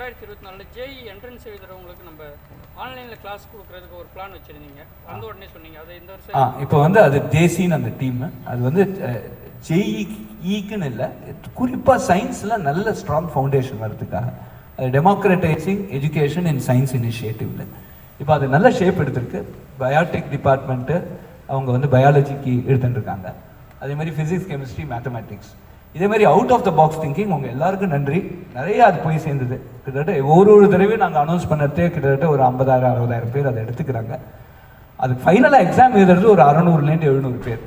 ரெண்டாயிரத்தி இருபத்தி நாலில் ஜேஇ என்ட்ரன்ஸ் எழுதுறவங்களுக்கு நம்ம ஆன்லைனில் கிளாஸ் கொடுக்குறதுக்கு ஒரு பிளான் வச்சுருந்தீங்க. வந்த உடனே சொன்னீங்க. அதை இந்த வருஷம் ஆ இப்போ வந்து அது ஜேசின்னு அந்த டீம் அது வந்து ஜேஇ இல்லை. குறிப்பாக சயின்ஸில் நல்ல ஸ்ட்ராங் ஃபவுண்டேஷன் வரதுக்காக அது டெமோக்ரட்டைசிங் எஜுகேஷன் இன் சயின்ஸ் இனிஷியேட்டிவ்ல இப்போ அது நல்ல ஷேப் எடுத்திருக்கு. பயோடெக் டிபார்ட்மெண்ட்டு அவங்க வந்து பயாலஜிக்கு எடுத்துட்டுருக்காங்க அதே மாதிரி ஃபிசிக்ஸ் கெமிஸ்ட்ரி மேத்தமேட்டிக்ஸ் இதே மாதிரி out of the box thinking உங்கள் எல்லாருக்கும் நன்றி. நிறைய அது போய் சேர்ந்தது. கிட்டத்தட்ட ஒரு ஒரு தடவையும் நாங்கள் அனௌன்ஸ் பண்ணுறதே கிட்டத்தட்ட ஒரு ஐம்பதாயிரம் அறுபதாயிரம் பேர் அதை எடுத்துக்கிறாங்க. அதுக்கு ஃபைனலாக எக்ஸாம் எழுதுறது ஒரு அறநூறுலேருந்து எழுநூறு பேர்.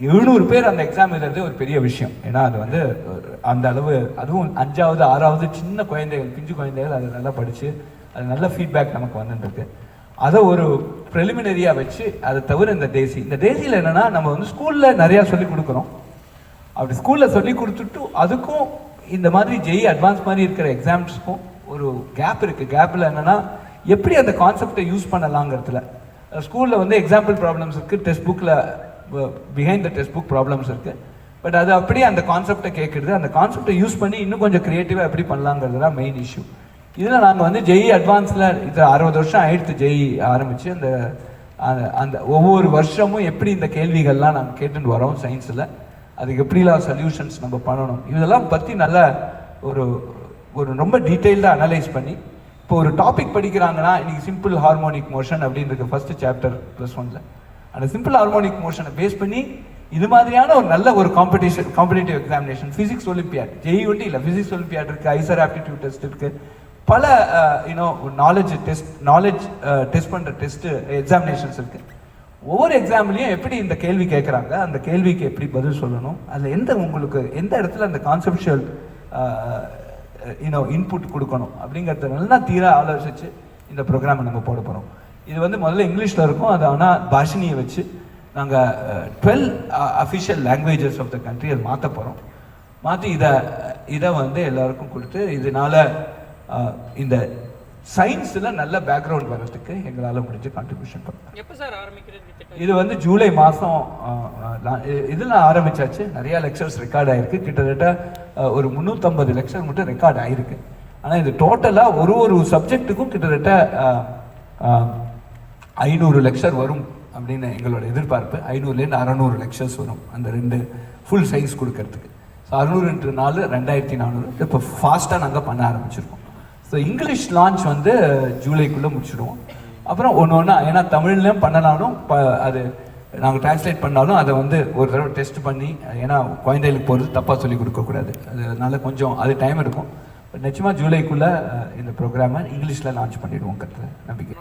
எழுநூறு பேர் அந்த எக்ஸாம் எழுதுறது ஒரு பெரிய விஷயம். ஏன்னா அது வந்து ஒரு- அந்த அளவு அதுவும் அஞ்சாவது ஆறாவது சின்ன குழந்தைகள் பிஞ்சு குழந்தைகள் அதை நல்லா படித்து அது நல்ல ஃபீட்பேக் நமக்கு வந்துருக்கு அதை ஒரு ப்ரெலிமினரியாக வச்சு அதை தவிர இந்த தேசி இந்த தேசியில் என்னென்னா நம்ம வந்து ஸ்கூலில் நிறையா சொல்லி கொடுக்குறோம். அப்படி ஸ்கூலில் சொல்லி கொடுத்துட்டு அதுக்கும் இந்த மாதிரி ஜெய் அட்வான்ஸ் மாதிரி இருக்கிற எக்ஸாம்ஸ்க்கும் ஒரு கேப் இருக்குது கேப்பில் என்னென்னா எப்படி அந்த கான்செப்டை யூஸ் பண்ணலாங்கிறதுல. ஸ்கூலில் வந்து எக்ஸாம்பிள் ப்ராப்ளம்ஸ் இருக்குது டெக்ஸ்ட் புக்கில் behind the text book problems இருக்குது பட் அது அப்படியே அந்த கான்செப்டை கேட்குறது அந்த கான்செப்டை யூஸ் பண்ணி இன்னும் கொஞ்சம் க்ரியேட்டிவாக எப்படி பண்ணலாங்கிறது தான் மெயின் இஷ்யூ இதில் நாங்கள் வந்து ஜெய் அட்வான்ஸில் இது அறுபது வருஷம் ஆயிடுத்து ஜெய் ஆரம்பித்து அந்த அந்த- அந்த ஒவ்வொரு வருஷமும் எப்படி இந்த கேள்விகள்லாம் நாங்கள் கேட்டுட்டு வரோம் சயின்ஸில் அதுக்கு எப்படிலாம் சொல்யூஷன்ஸ் நம்ம பண்ணணும்? இதெல்லாம் பற்றி நல்லா ஒரு ஒரு ரொம்ப டீட்டெயில்டாக அனலைஸ் பண்ணி இப்போ ஒரு டாபிக் படிக்கிறாங்கன்னா இன்றைக்கி சிம்பிள் ஹார்மோனிக் மோஷன் அப்படின்னு இருக்கு ஃபஸ்ட்டு சாப்டர் ப்ளஸ் ஒன்ல அந்த சிம்பிள் ஹார்மோனிக் மோஷனை பேஸ் பண்ணி இது மாதிரியான ஒரு நல்ல ஒரு competition competitive examination physics olympiad Jai ஒட்டி இல்லை ஃபிசிக்ஸ் ஒலிம்பியாட் இருக்கு ஐசர் ஆப்டிடியூட் டெஸ்ட் இருக்குது பல you know knowledge test knowledge test பண்ணுற டெஸ்ட்டு எக்ஸாமினேஷன்ஸ் இருக்குது ஒவ்வொரு எக்ஸாம்லையும் எப்படி இந்த கேள்வி கேட்குறாங்க அந்த கேள்விக்கு எப்படி பதில் சொல்லணும்? அதில் எந்த உங்களுக்கு எந்த இடத்துல அந்த கான்செப்ஷுவல் யூனோ இன்புட் கொடுக்கணும்? அப்படிங்கிறத நல்லா தீர ஆலோசித்து இந்த ப்ரோக்ராமை நம்ம போட போகிறோம் இது வந்து முதல்ல இங்கிலீஷில் இருக்கும். அது ஆனால் பாஷினியை வச்சு நாங்கள் twelve official languages of the country அதை மாற்ற போகிறோம் மாற்றி இதை இதை வந்து எல்லாருக்கும் கொடுத்து இதனால இந்த சயின்ஸில் நல்ல பேக்ரவுண்ட் வர்றதுக்கு எங்களால் முடிஞ்ச கான்ட்ரிபியூஷன் பண்ணுறோம் எப்போ சார் ஆரம்பிக்கிறதுக்கு திட்டம் இது? வந்து ஜூலை மாதம் இதில் ஆரம்பிச்சாச்சு. நிறைய லெக்சர்ஸ் ரெக்கார்ட் ஆயிருக்கு. கிட்டத்தட்ட ஒரு முந்நூற்றம்பது லெக்சர் மட்டும் ரெக்கார்ட் ஆயிருக்கு. ஆனால் இது டோட்டலாக ஒரு ஒரு சப்ஜெக்ட்டுக்கும் கிட்டத்தட்ட ஐநூறு லெக்சர் வரும் அப்படின்னு எங்களோட எதிர்பார்ப்பு. ஐநூறுலேருந்து அறநூறு லெக்சர்ஸ் வரும் அந்த ரெண்டு ஃபுல் சயின்ஸ் கொடுக்கறதுக்கு. ஸோ அறுநூறு நாலு ரெண்டாயிரத்தி நானூறு. இப்போ ஃபாஸ்ட்டாக நாங்கள் பண்ண ஆரம்பிச்சிருக்கோம். ஸோ இங்கிலீஷ் லான்ச் வந்து ஜூலைக்குள்ளே முடிச்சுடுவோம். அப்புறம் ஒன்று ஒன்றா ஏன்னா தமிழ்லையும் பண்ணனாலும் ப அது நாங்கள் டிரான்ஸ்லேட் பண்ணாலும் அதை வந்து ஒரு தடவை டெஸ்ட் பண்ணி ஏன்னா குழந்தைகளுக்கு போகிறது தப்பாக சொல்லி கொடுக்கக்கூடாது. அதனால கொஞ்சம் அது டைம் இருக்கும். நிச்சயமாக ஜூலைக்குள்ளே இந்த ப்ரோக்ராமை இங்கிலீஷில் லான்ச் பண்ணிடுவோங்கிறது நம்பிக்கை.